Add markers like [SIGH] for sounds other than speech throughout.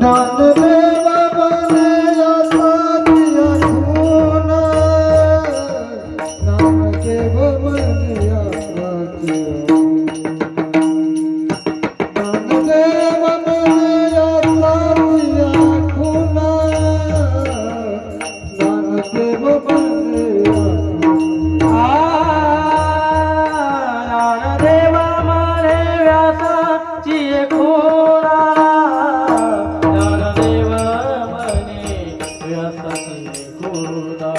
ज्ञानदेव व्यासाची खोरा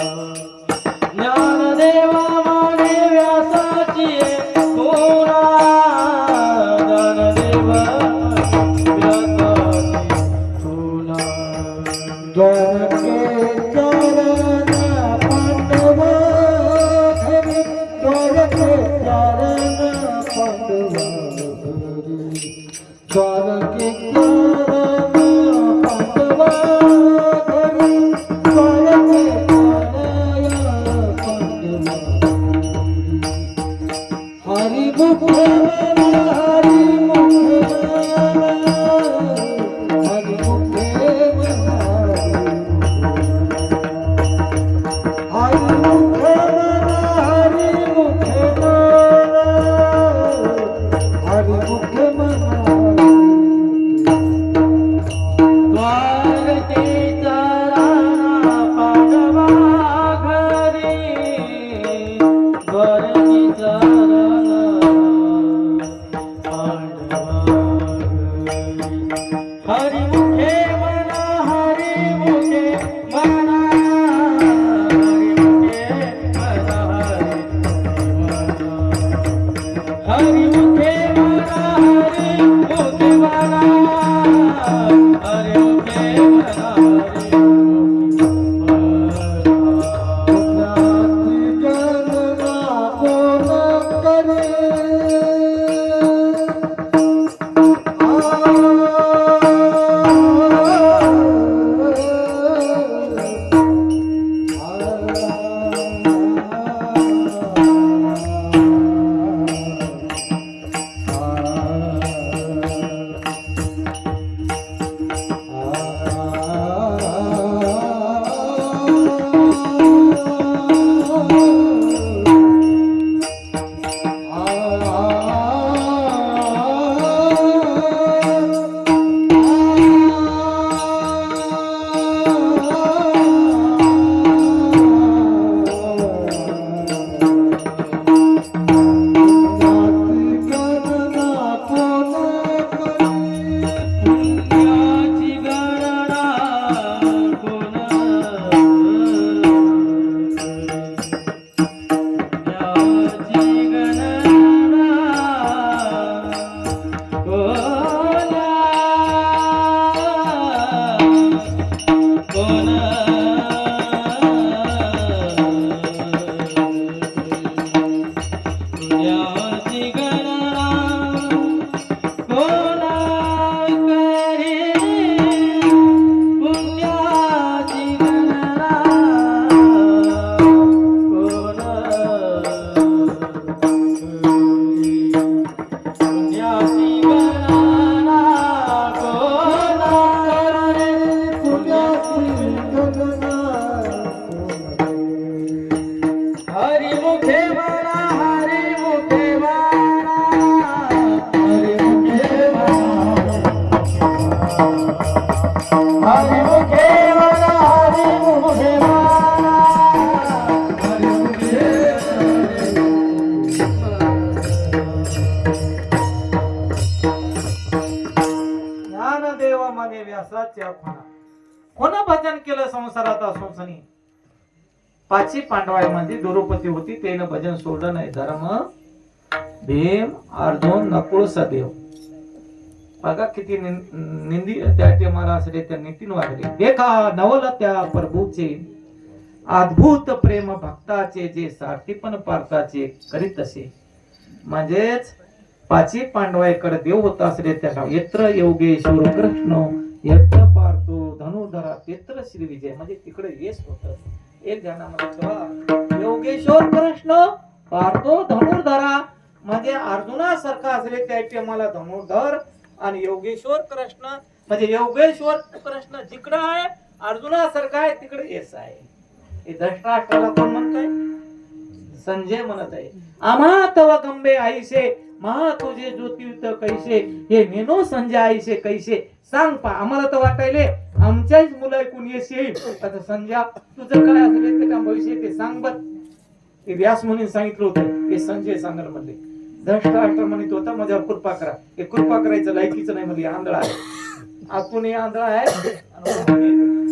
हरि ज्ञानदेव मागे व्यासाच्या खुणा कोण भजन केलं संसारात असोसनी पाची पांडवाईमध्ये द्रौपदी होती त्यानं भजन सोडलं नाही. धर्म भीम अर्जुन नकुळ सदेव. बघा किती निंदी त्या टेमाला असले त्या नितीन वागले. देखा नवल त्या प्रभूचे अद्भुत प्रेम भक्ताचे जे सार्थीपण पार्थाचे करीत असे. म्हणजेच पाचही पांडवाकडे देव होत असले त्यांना यत्र योगेश्वर कृष्ण यत्र पार्थो धनुधरा तेत्र श्री विजय. म्हणजे तिकडे येस होत. एक ध्यानामध्ये योगेश्वर कृष्ण पार्थो धनुर्धरा. म्हणजे अर्जुनासारखा असले त्याचे मला धनुर्धर आणि योगेश्वर कृष्ण. म्हणजे योगेश्वर कृष्ण जिकडं आहे अर्जुनासारखा आहे तिकडे येस आहे. हे धष्टाष्ट्राला कोण म्हणतंय? संजय म्हणत आहे. आम्हा तव गंबे आईसे महा तुझे ज्योतिर्थ कैसे हे नेनो संजय आईसे कैसे सांग पा. आम्हाला तर वाटायले आमच्याच मुलं ऐकून येस येईल आता संजय तुझं काय असेल त्याच्या भविष्य ते सांग बर. ते व्यास म्हणून सांगितलं होतं. ते संजय सांगल म्हणले. धष्टाष्ट्र म्हणत होता माझ्यावर कृपा करा. हे कृपा करायचं लायकीचं नाही म्हणजे आंधळा आहे. आतूनही आंधळा आहे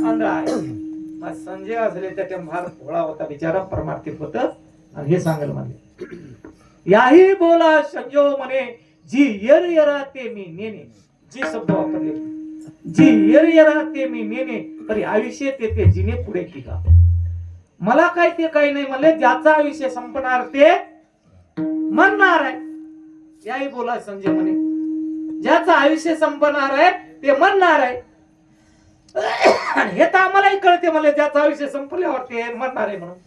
आंधळा आहे. संजय असले त्याच्या भार थोडा होता बिचारा परमार्थिक होत. आणि हे सांगाल म्हणले. याही बोला संजो म्हणे जी यर यरा ते मी नेने जी शब्द वापरले. जी यर यरा ते मी नेने तरी आयुष्य ते ते जिने पुढे टिका. मला काय ते काही नाही म्हणले ज्याचा आयुष्य संपणार ते म्हणणार आहे. याही बोला संजय म्हणे. ज्याचं आयुष्य संपणार आहे ते म्हणणार आहे. [COUGHS] आणि हे तर आम्हालाही कळते मला ज्याचं आयुष्य संपल्यावर ते म्हणणार आहे म्हणून.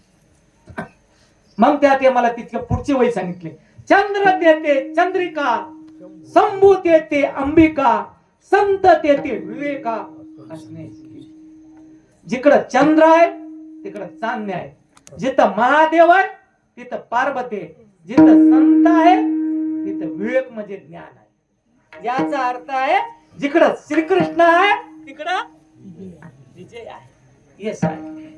मग त्या ते मला तितके पुढची वय सांगितले. चंद्र तेते चंद्रिका संभूत येते अंबिका संत तेते विवेका. असणे. जिकडं चंद्र आहे तिकडं चांदणे आहे जिथं महादेव आहे तिथं पार्वती जिथं संत आहे तिथं विवेक म्हणजे ज्ञान आहे. याचा अर्थ आहे जिकडं श्रीकृष्ण आहे तिकडं विजय आहे. येस आहे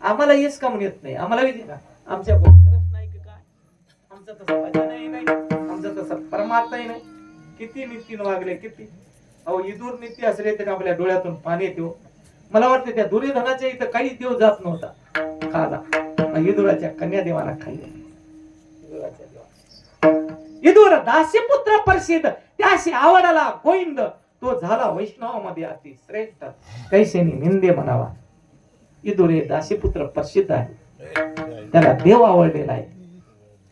आम्हाला येस का म्हणून येत नाही? आम्हाला विजय का? आमच्या कोण कृष्ण आहे की काय? आमचं तसं भजनही नाही आमचं तसं परमार्थही नाही. किती नितीन वागले किती? अहो इदूर नित्य असले तरी आपल्या डोळ्यातून पाणी येतो हो. मला वाटतं त्या दुर्योधनाच्या इथं काही देव जात नव्हता. खाला इदुराच्या कन्यादेवाला खाल्ले इदुराच्या देवा इदुर दासीपुत्र प्रसिद्ध त्याशी आवडला गोविंद. तो झाला वैष्णवामध्ये अति श्रेष्ठ कैसेनी निंदे म्हणावा. इदुर हे दासीपुत्र प्रसिद्ध आहे. त्याला देव आवडलेला आहे.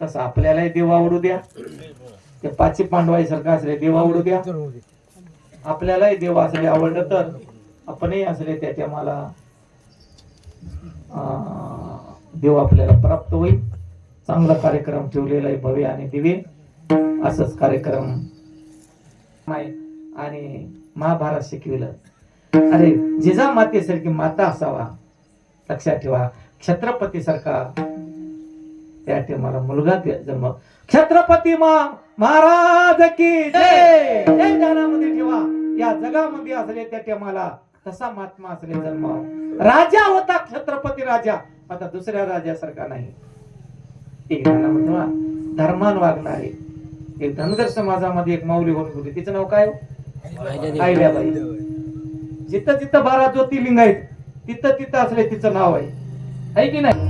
तसं आपल्यालाही देव आवडू द्या. ते पाची पांडवाईसारखं असले देव आवडू द्या. आपल्यालाही देव असले आवडलं तर आपणही असले त्याच्या मला देव आपल्याला प्राप्त होईल. चांगला कार्यक्रम ठेवलेला आहे भव्य आणि दिवे असंच कार्यक्रम आहे. आणि महाभारत शिकविलं. अरे जिजा मातेसारखी माता असावा. लक्षात ठेवा. छत्रपती सारखा त्या मला मुलगा जन्म. छत्रपती मा महाराज की जय! ठेवा. या जगामध्ये असले त्या टेमाला तसा महात्मा असले जन्म. राजा होता छत्रपती राजा. आता दुसऱ्या राजासारखा नाही. एक धर्मान वागणारे. एक धनगर समाजामध्ये एक माऊली होऊन गेली. तिचं नाव काय आयल्याबाई. जिथं जिथं बारा ज्योतिर्लिंग आहेत तिथं तिथं असले तिचं नाव आहे. है की नाही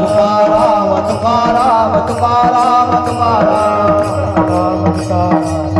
Bala, Bala, Bala, Bala, Bala, Bala,